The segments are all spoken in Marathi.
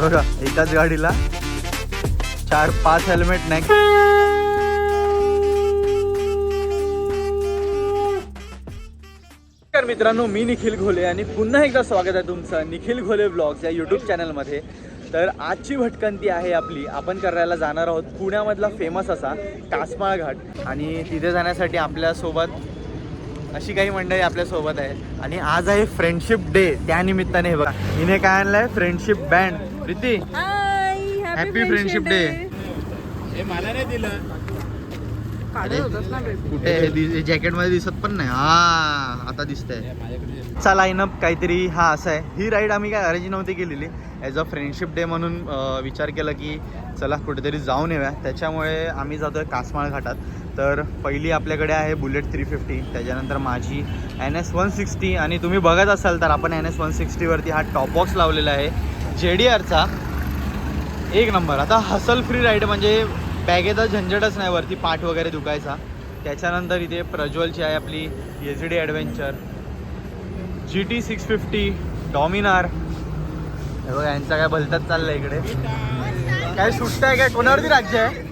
बघा एकाच गाडीला चार पाच हेल्मेट नाही. नमस्कार मित्रांनो मी निखिल घोले आणि पुन्हा एकदा स्वागत आहे तुमचं निखिल घोले ब्लॉग्स या यूट्यूब चॅनलमध्ये तर आजची भटकंती आहे आपली. आपण करायला जाणार आहोत पुण्यामधला फेमस असा कासमाळ घाट. आणि तिथे जाण्यासाठी आपल्यासोबत अशी काही मंडळी आपल्यासोबत आहे. आणि आज आहे फ्रेंडशिप डे त्या निमित्ताने हे बघा. हिने काय आणलंय? Friendship band Preeti hi happy friendship day कुठे हे जॅकेटमध्ये दिसत पण नाही. हा आता दिसतंय. चा लाईनअप काहीतरी हा असा आहे. ही राईड आम्ही काय अरेंज नव्हती केलेली. ॲज अ फ्रेंडशिप डे म्हणून विचार केला की चला कुठेतरी जाऊन येऊया. त्याच्यामुळे आम्ही जातोय कासमाळ घाटात. तर पहिली आपल्याकडे आहे बुलेट थ्री फिफ्टी त्याच्यानंतर माझी एन एस वन सिक्स्टी आणि तुम्ही बघत असाल तर आपण एन एस वन सिक्स्टीवरती हा टॉप बॉक्स लावलेला आहे. जे डी आरचा एक नंबर. आता हसल फ्री राईड म्हणजे बॅगेचा झंझटच नाही वरती पाठ वगैरे दुखायचा. त्याच्यानंतर इथे प्रज्वलची आहे आपली H D adventure. G T six fifty Dominar. हे बघा यांचा काय भलताच चाललंय इकडे. काय सुट्ट आहे काय? कोणावरती राज्य आहे?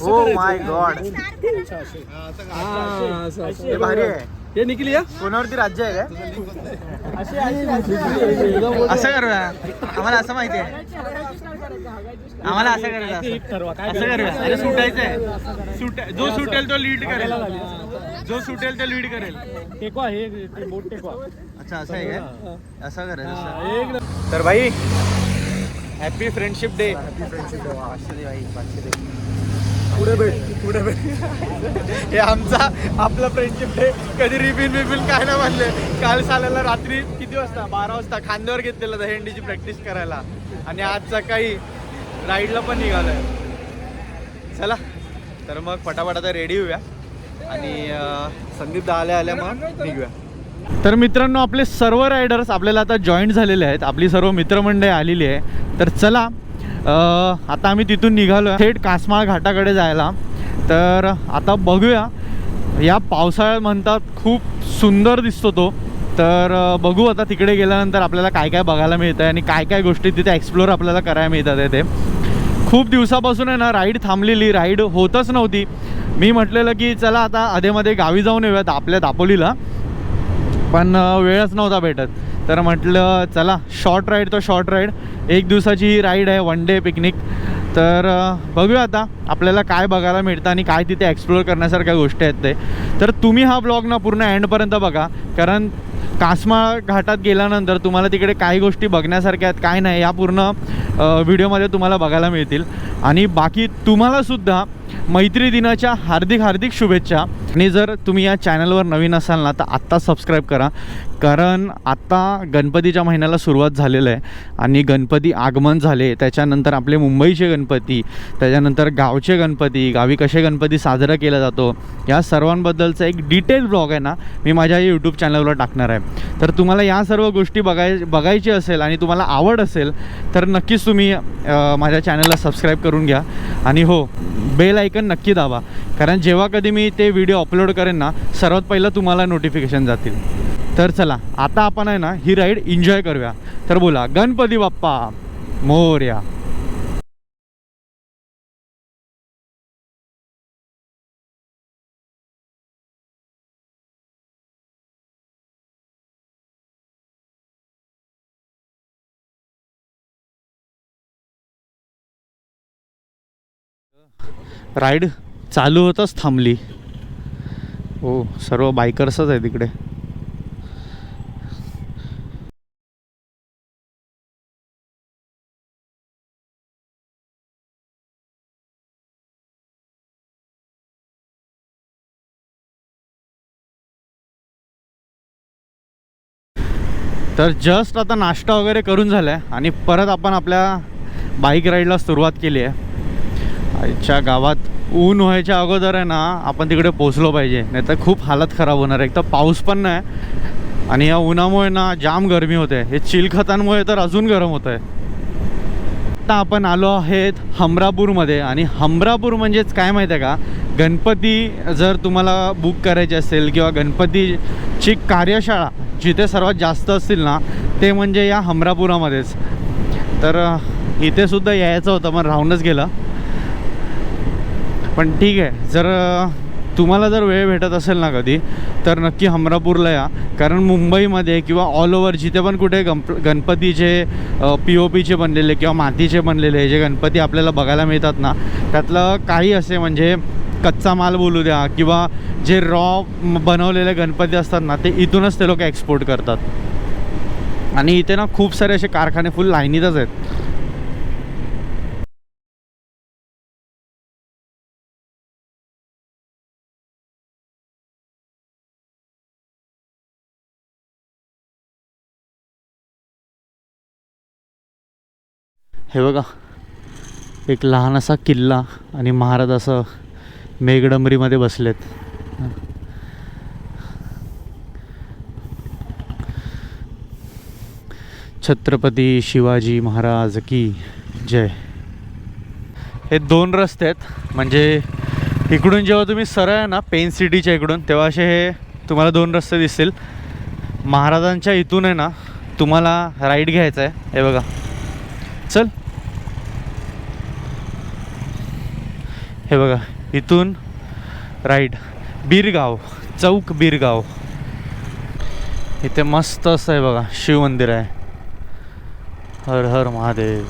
हो माय गॉड हे भारी आहे. हे निकली या? कोणावरती राज्य आहे काय? असं करूया. आम्हाला असं माहिती आहे. आम्हाला असं करायचं असं. करूया अरे सुटायचं आहे सुट जो सुटेल तो लीड करेल. जो सुटेल तो लीड करेल. टेकवा हे ते बोट टेकवा. अच्छा असं आहे काय? असं करायचं तर भाई हॅपी फ्रेंडशिप डे पुढे भेट पुढे भेट. हे आमचा आपला फ्रेंडशिप डे कधी रिबिन बिबिन काय नाही म्हणले. काल साल्याला रात्री किती वाजता? बारा वाजता खांद्यावर घेतलेलं दहीहंडीची प्रॅक्टिस करायला. आणि आज सकाळी राईडला पण निघालोय. चला तर मग फटाफट आता रेडी होऊया. आणि संदीप आल्या आल्या मग निघूया. तर मित्रांनो आपले सर्व रायडर्स आपल्याला आता जॉईंट झालेले आहेत. आपली सर्व मित्रमंडळी आलेली आहे. तर चला आता आम्ही तिथून निघालो थेट कासमाळ घाटाकडे जायला. तर आता बघूया. या पावसाळ्यात म्हणतात खूप सुंदर दिसतो तो. तर बघू आता तिकडे गेल्यानंतर आपल्याला काय काय बघायला मिळतं आहे आणि काय काय गोष्टी तिथे एक्सप्लोर आपल्याला करायला मिळतात आहे ते. खूप दिवसापासून आहे ना राईड थांबलेली राईड होतच नव्हती. मी म्हटलेलं की चला आता अधेमध्ये गावी जाऊन येऊयात आपल्या दापोलीला. पण वेळच नव्हता भेटत. तर म्हटलं चला शॉर्ट राईड तो शॉर्ट राईड एक दिवसाची ही राईड आहे वन डे पिकनिक तर बघूया आता आपल्याला काय बघायला मिळतं आणि काय तिथे एक्सप्लोअर करण्यासारख्या गोष्टी आहेत ते. तर तुम्ही हा ब्लॉग ना पूर्ण एंडपर्यंत बघा. कारण कासमाळ घाटात गेल्यानंतर तुम्हाला तिकडे काही गोष्टी बघण्यासारख्या आहेत काय नाही या पूर्ण व्हिडिओमध्ये तुम्हाला बघायला मिळतील. आणि बाकी तुम्हालासुद्धा मैत्री दिनाच्या हार्दिक हार्दिक शुभेच्छा. आणि जर तुम्ही या चॅनलवर नवीन असाल ना तर आत्ता सबस्क्राईब करा. कारण आत्ता गणपतीच्या महिन्याला सुरुवात झालेलं आहे. आणि गणपती आगमन झाले त्याच्यानंतर आपले मुंबईचे गणपती त्याच्यानंतर गावचे गणपती गावी कसे गणपती साजरा केला जातो या सर्वांबद्दलचा एक डिटेल ब्लॉग आहे ना मी माझ्या यूट्यूब चॅनलवर टाकणार आहे. तर तुम्हाला या सर्व गोष्टी बघाय बघायची असेल आणि तुम्हाला आवड असेल तर नक्कीच तुम्ही माझ्या चॅनलला सबस्क्राईब करून घ्या. आणि हो बेल ऐकन नक्की दाबा. कारण जेव्हा कधी मी ते व्हिडिओ अपलोड करेन ना सर्वात पहिलं तुम्हाला नोटिफिकेशन जातील. तर चला आता आपण आहे ना ही राईड एन्जॉय करूया. तर बोला गणपती बाप्पा मोर्या. राईड चालू होतच थांबली. हो सर्व बायकर्सच आहे तिकडे तर जस्ट आता नाश्ता वगैरे करून झाला आहे आणि परत आपण आपल्या बाईक राईडला सुरुवात केली आहे आजच्या गावात ऊन व्हायच्या अगोदर आहे ना आपण तिकडे पोचलो पाहिजे. नाही तर खूप हालत खराब होणार आहे. एक तर पाऊस पण नाही आणि या उन्हामुळे ना जाम गरमी होते. हे चिलखतांमुळे तर अजून गरम होत आहे आता आपण आलो आहेत हमरापूरमध्ये आणि हमरापूर म्हणजेच काय माहिती आहे का? गणपती जर तुम्हाला बुक करायची असेल किंवा गणपतीची कार्यशाळा जिथे सर्वात जास्त असतील ना ते म्हणजे या हमरापुरामध्येच. तर इथेसुद्धा यायचं होतं मग राहूनच गेलं. पण ठीक आहे जर तुम्हाला जर वेळ भेटत असेल ना कधी तर नक्की हमरापूरला या. कारण मुंबईमध्ये किंवा ऑल ओव्हर जिथे पण कुठे गणप गणपतीचे पी ओ पीचे बनलेले किंवा मातीचे बनलेले जे गणपती आपल्याला बघायला मिळतात ना त्यातलं काही असे म्हणजे कच्चा माल बोलू द्या किंवा जे रॉ बनवलेले गणपती असतात ना ते इथूनच ते लोक एक्सपोर्ट करतात. आणि इथे ना खूप सारे असे कारखाने फुल लाईनीतच आहेत. हे बघा एक लहान असा किल्ला आणि महाराज असं मेघडंबरीमध्ये बसलेत. छत्रपती शिवाजी महाराज की जय. हे दोन रस्ते आहेत. म्हणजे इकडून जेव्हा तुम्ही सरळ आहे ना पेन सिटीच्या इकडून तेव्हा असे हे तुम्हाला दोन रस्ते दिसतील. महाराजांच्या इथून आहे ना तुम्हाला राईड घ्यायचं आहे. हे बघा चल हे बघा इथून राईट बीरगाव चौक बीरगाव. इथे मस्त असं आहे बघा शिव मंदिर आहे. हर हर महादेव.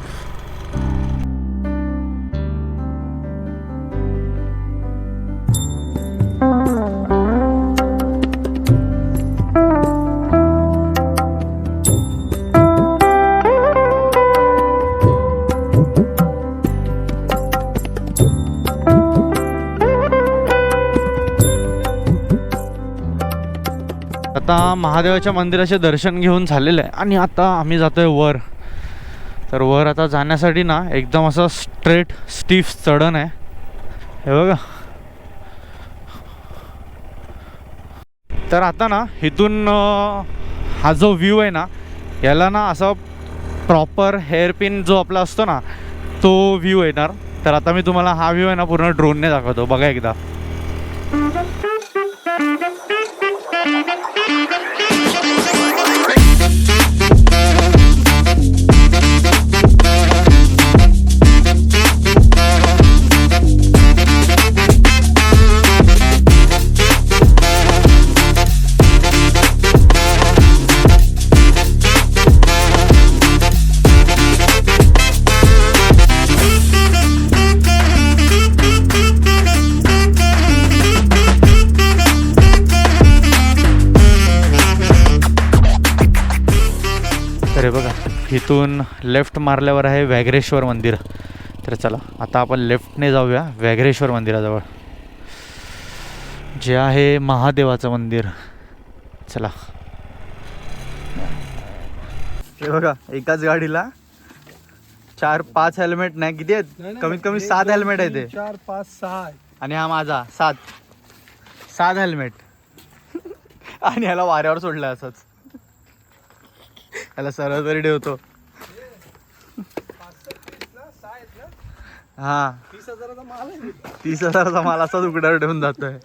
महादेवाच्या मंदिराचे दर्शन घेऊन झालेलं आहे. आणि आता आम्ही जातो आहे वर. तर वर आता जाण्यासाठी ना एकदम असं स्ट्रेट स्टीफ चढण आहे. हे बघा. तर आता ना इथून हा जो व्ह्यू आहे ना याला ना असं प्रॉपर हेअरपिन जो आपला असतो ना तो व्ह्यू येणार. तर आता मी तुम्हाला हा व्ह्यू आहे ना पूर्ण ड्रोनने दाखवतो. बघा एकदा. तर लेफ्ट मारल्यावर आहे व्याघ्रेश्वर मंदिर. तर चला आता आपण लेफ्टने जाऊया व्याघ्रेश्वर मंदिराजवळ. जे आहे महादेवाचं मंदिर. चला. हे बघा एकाच गाडीला चार पाच हेल्मेट नाही किती आहेत? कमीत कमी सात हेल्मेट आहे ते. चार पाच सहा. आणि हा माझा सात. सात हेल्मेट. आणि ह्याला वाऱ्यावर सोडलं असंच. ह्याला सरळ तरी ठेवतो. हा. तीस हजाराचा माल असाच उघड्यावर ठेवून जातोय.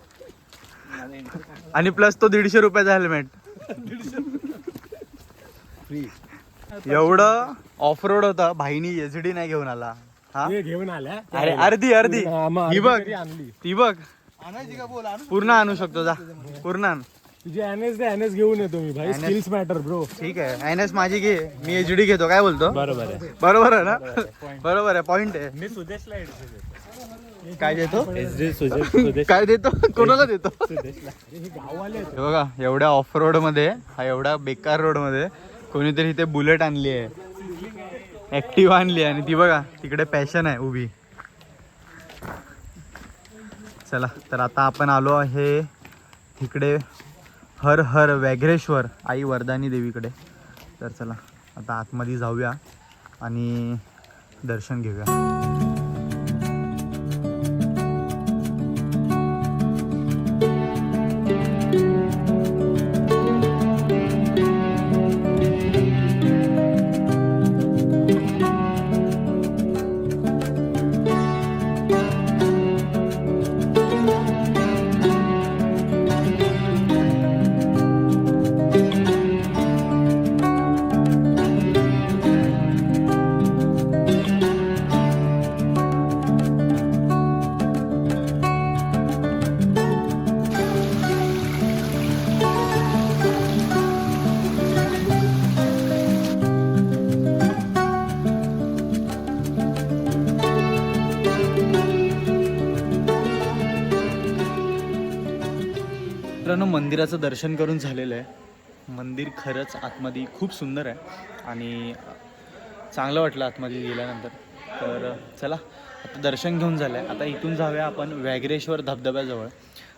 आणि प्लस तो दीडशे रुपयाचा हेल्मेट एवढं ऑफ रोड होता. भाईनी एसडी नाही घेऊन आला. हा? घेऊन आल्या. अरे अर्धी अर्धी. हा, बघ. ती बघ. पूर्ण आणू शकतो. जा. पूर्ण आण. तुझी एनएस दे एनएस घेऊन येतो मी भाई. NS स्किल्स मॅटर ब्रो ठीक आहे. एन एस माझी घे. मी एच डी घेतो. काय बोलतो? बरोबर आहे. बरोबर आहे ना? बरोबर आहे. पॉइंट आहे. मी सुदेशला काय देतो? सुदेश काय देतो? कोणाला देतो? हे. हे बघा एवढ्या ऑफ रोडमध्ये हा एवढ्या बेकार रोडमध्ये कोणीतरी इथे बुलेट आणली आहे. ऍक्टिव्ह आणली आहे. आणि ती बघा तिकडे पॅशन आहे उभी. चला तर आता आपण आलो आहे इकडे हर हर व्याघ्रेश्वर आई वरदानी देवीकडे. तर चला आता आतमध्ये जाऊया आणि दर्शन घेऊया. मंदिराचं दर्शन करून झालेलं आहे. मंदिर खरंच आतमध्ये खूप सुंदर आहे. आणि चांगलं वाटलं आतमध्ये गेल्यानंतर. तर चला आता दर्शन घेऊन झालं आहे आता इथून जाऊया आपण व्याघ्रेश्वर धबधब्याजवळ.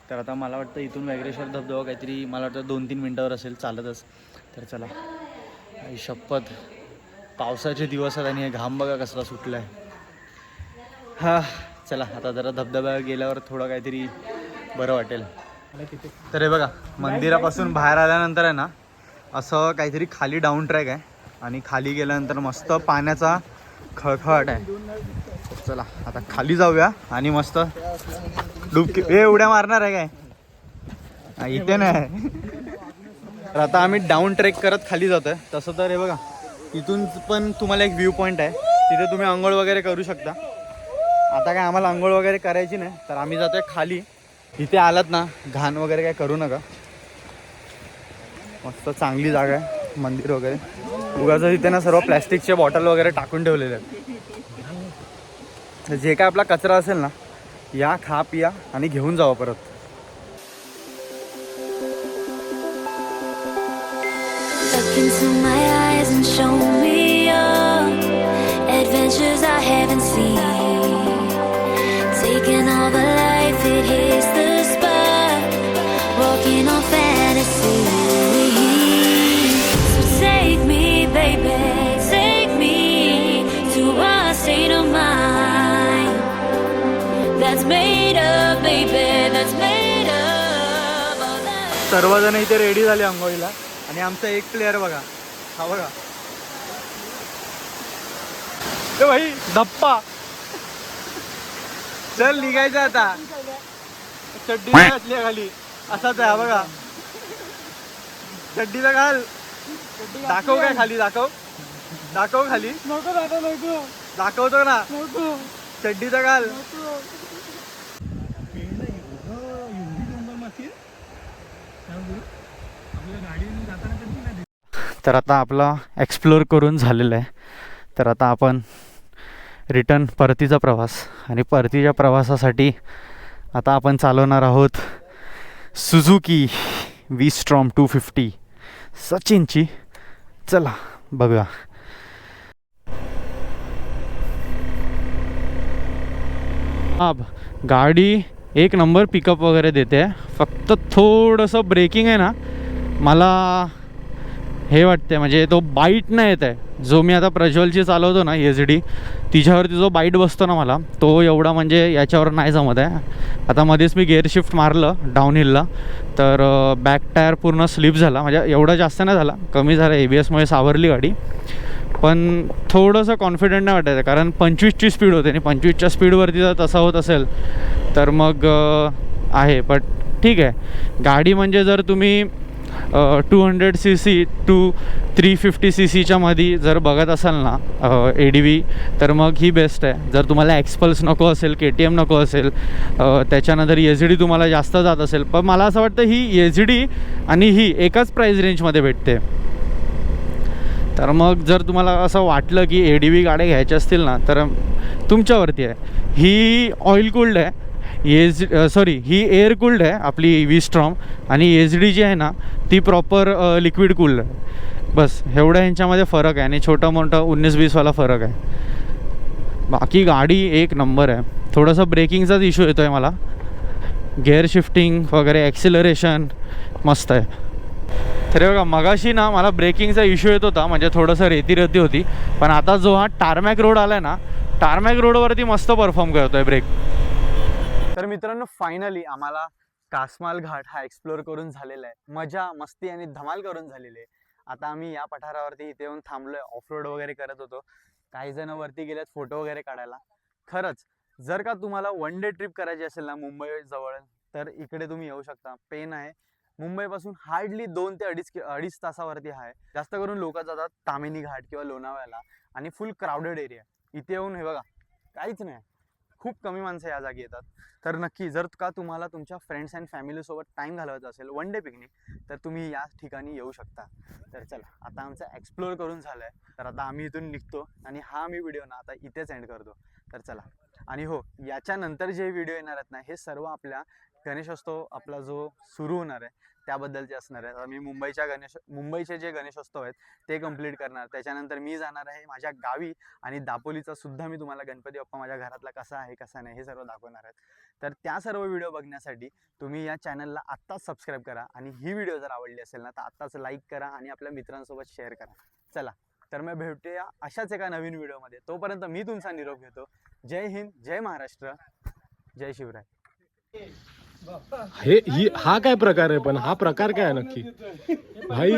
तर आता मला वाटतं इथून व्याघ्रेश्वर धबधबा काहीतरी मला वाटतं दोन तीन मिनटावर असेल चालतच. तर चला. शपथ. पावसाचे दिवस आहेत आणि हे घाम बघा कसला सुटला आहे हा चला आता जरा धबधब्यावर गेल्यावर थोडं काहीतरी बरं वाटेल. तर हे बघा मंदिरापासून बाहेर आल्यानंतर आहे ना असं काहीतरी खाली डाऊन ट्रॅक आहे. आणि खाली गेल्यानंतर मस्त पाण्याचा खळखळाट आहे. चला आता खाली जाऊया आणि मस्त डुबकी हे उड्या मारणार आहे काय? इथे नाही तर आता आम्ही डाऊन ट्रेक करत खाली जातो आहे तसं तर हे बघा तिथून पण तुम्हाला एक व्ह्यू पॉईंट आहे. तिथे तुम्ही आंघोळ वगैरे करू शकता. आता काय आम्हाला आंघोळ वगैरे करायची नाही तर आम्ही जातो आहे खाली. इथे आलात ना घाण वगैरे काय करू नका. मस्त चांगली जागा आहे मंदिर वगैरे. उगाच इथे ना सर्व प्लॅस्टिकचे बॉटल वगैरे टाकून ठेवलेले आहेत. जे काय आपला कचरा असेल ना या खा पिया आणि घेऊन जावा परत. Show me your adventures I haven't seen. सर्वजण इथे रेडी झाले आंघोळीला. आणि आमचा एक प्लेअर बघा. हा बघा. ए भाई धप्पा. चल निघायचं आता. चड्डी घातली आहे खाली. असाच आहे हा बघा. चड्डीला घाल. दाखव काय खाली दाखव. दाखव खाली. नको दादा नको. दाखवतो ना. चड्डीचा घाल. तर आता आपला एक्सप्लोर करून झालेला आहे. तर आता आपण रिटर्न परतीचा प्रवास आणि परतीच्या प्रवासासाठी आता आपण चालवणार आहोत Suzuki V Strom two fifty सचिनची. चला बघा अब गाडी एक नंबर पिकअप वगैरे देते. फक्त थोडंसं ब्रेकिंग आहे ना. मला हे वाटते म्हणजे तो बाईट नाही येत आहे जो मी आता प्रज्वलची चालवतो ना एच डी तिच्यावरती जो बाईट बसतो ना मला तो एवढा म्हणजे याच्यावर नाही जमत आहे. आता मध्येच मी गेअर शिफ्ट मारलं डाऊन हिलला तर बॅक टायर पूर्ण स्लिप झाला. म्हणजे एवढा जास्त नाही झाला कमी झाला. ए बी एसमुळे सावरली गाडी. पण थोडंसं कॉन्फिडंट नाही वाटायचं कारण पंचवीसची स्पीड होते आणि पंचवीसच्या स्पीडवरती जर तसं होत असेल तर मग आहे. बट ठीक आहे. गाडी म्हणजे जर तुम्ही two hundred C C to three fifty C सीच्या मध्ये जर बघत असाल ना ए डी व्ही तर मग ही बेस्ट आहे. जर तुम्हाला एक्सपल्स नको असेल के टी एम नको असेल त्याच्यानंतर एच डी तुम्हाला जास्त जात असेल पण मला असं वाटतं ही एच डी आणि ही एकाच प्राईज रेंजमध्ये भेटते. तर मग जर तुम्हाला असं वाटलं की ए डी व्ही गाड्या घ्यायच्या असतील ना तर तुमच्यावरती आहे. ही ऑइल कूल्ड आहे. एज सॉरी ही एअर कूल्ड आहे आपली वी स्ट्रॉम आणि एच डी जी आहे ना ती प्रॉपर लिक्विड कूल्ड आहे. बस एवढा ह्यांच्यामध्ये फरक आहे आणि छोटा मोठा उन्नीस वीसवाला फरक आहे. बाकी गाडी एक नंबर आहे. थोडंसं ब्रेकिंगचाच इश्यू येतो आहे मला. गेअर शिफ्टिंग वगैरे ॲक्सिलरेशन मस्त आहे. तर बघा मगाशी ना मला ब्रेकिंगचा इश्यू येत होता म्हणजे थोडंसं रेती रेती होती. पण आता जो हा टारमॅक रोड आला आहे ना टारमॅक रोडवरती मस्त परफॉर्म करतो आहे ब्रेक तर मित्रांनो फायनली आम्हाला कासमाल घाट हा एक्सप्लोअर करून झालेला आहे. मजा मस्ती आणि धमाल करून झालेली आहे. आता आम्ही या पठारावरती इथे येऊन थांबलोय. ऑफ रोड वगैरे करत होतो. काही जण वरती गेलेत फोटो वगैरे काढायला. खरंच जर का तुम्हाला वन डे ट्रिप करायची असेल ना मुंबई जवळ तर इकडे तुम्ही येऊ शकता. पेन आहे. मुंबईपासून हार्डली दोन ते अडीच कि- अडीच तासावरती आहे. जास्त करून लोक जातात तामिनी घाट किंवा लोणावळ्याला. आणि फुल क्राऊडेड एरिया इथे येऊन हे बघा काहीच नाही. खूप कमी माणसं या जागी येतात. तर नक्की जर का तुम्हाला तुमच्या फ्रेंड्स अँड फॅमिलीसोबत टाईम घालवायचा असेल वन डे पिकनिक तर तुम्ही या ठिकाणी येऊ शकता. तर चला आता आमचं एक्सप्लोअर करून झालं आहे तर आता आम्ही इथून निघतो आणि हा मी व्हिडिओ ना आता इथेच एंड करतो. तर चला आणि हो याच्यानंतर जे व्हिडिओ येणार आहेत ना हे सर्व आपल्या गणेशोत्सव आपला जो सुरू होणार आहे त्याबद्दलचे असणार आहे. मी मुंबईच्या गणेश मुंबईचे जे गणेशोत्सव आहेत ते कंप्लीट करणार. त्याच्यानंतर मी जाणार आहे माझ्या गावी आणि दापोलीचा सुद्धा मी तुम्हाला गणपती बाप्पा माझ्या घरातला कसा आहे कसा नाही हे सर्व दाखवणार आहेत. तर त्या सर्व व्हिडिओ बघण्यासाठी तुम्ही या चॅनलला आत्ताच सबस्क्राईब करा आणि ही व्हिडिओ जर आवडली असेल ना तर आत्ताच लाईक करा आणि आपल्या मित्रांसोबत शेअर करा. चला तर मग भेटूया अशाच एका नवीन व्हिडिओमध्ये तोपर्यंत मी तुमचा निरोप घेतो. जय हिंद जय महाराष्ट्र जय शिवराय. हे ही हा काय प्रकार आहे? पण हा प्रकार काय आहे नक्की? भाई.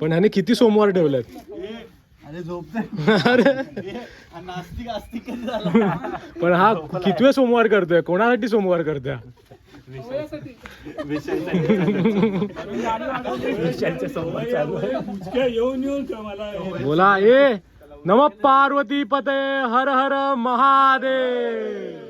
पण ह्याने किती सोमवार ठेवलेत? अरे पण हा कितवे सोमवार करतोय? कोणासाठी सोमवार करतोय? बोला ए नम पार्वती पते हर हर महादेव.